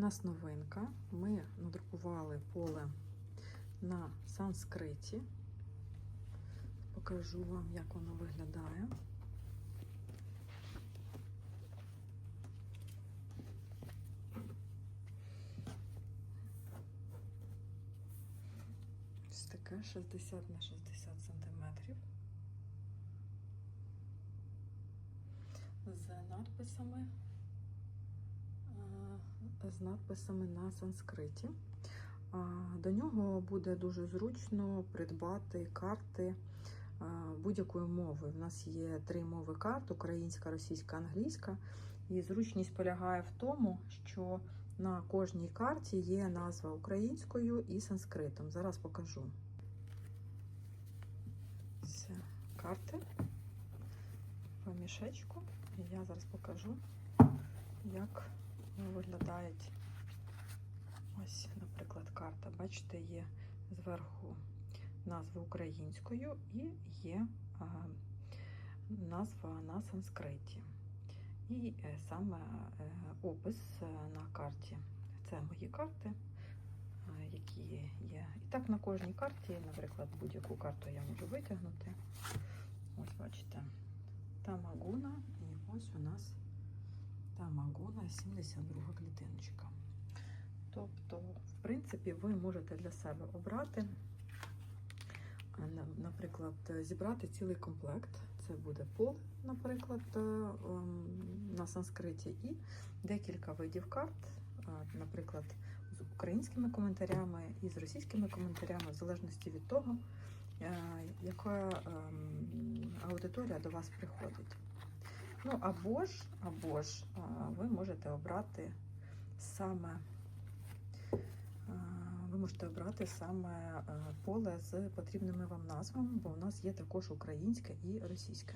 У нас новинка. Ми надрукували поле на санскриті. Покажу вам, як воно виглядає. Ось таке 60 на 60 сантиметрів. З надписами з надписами на санскриті. До нього буде дуже зручно придбати карти будь-якою мовою. У нас є три мови карт: українська, російська, англійська. І зручність полягає в тому, що на кожній карті є назва українською і санскритом. Зараз покажу. Це карти по мішечку. І я зараз покажу, як виглядають ось, наприклад, карта. Бачите, є зверху назва українською і є а, назва на санскриті. І е, саме е, опис е, на карті. Це мої карти, які є. І так на кожній карті, наприклад, будь-яку карту я можу витягнути. Ось, бачите, Тамагуна, і ось у нас Тамагуна 72 клітиночка. Тобто, в принципі, ви можете для себе обрати, наприклад, зібрати цілий комплект. Це буде пол, наприклад, е, ем, на санскриті, і декілька видів карт, наприклад, з українськими коментарями і з російськими коментарями, в залежності від того, е, яка ем, аудиторія до вас приходить. Ну, або ж, або ж ви можете обрати саме ви можете обрати саме е, поле з потрібними вам назвами, бо у нас є також українське і російське.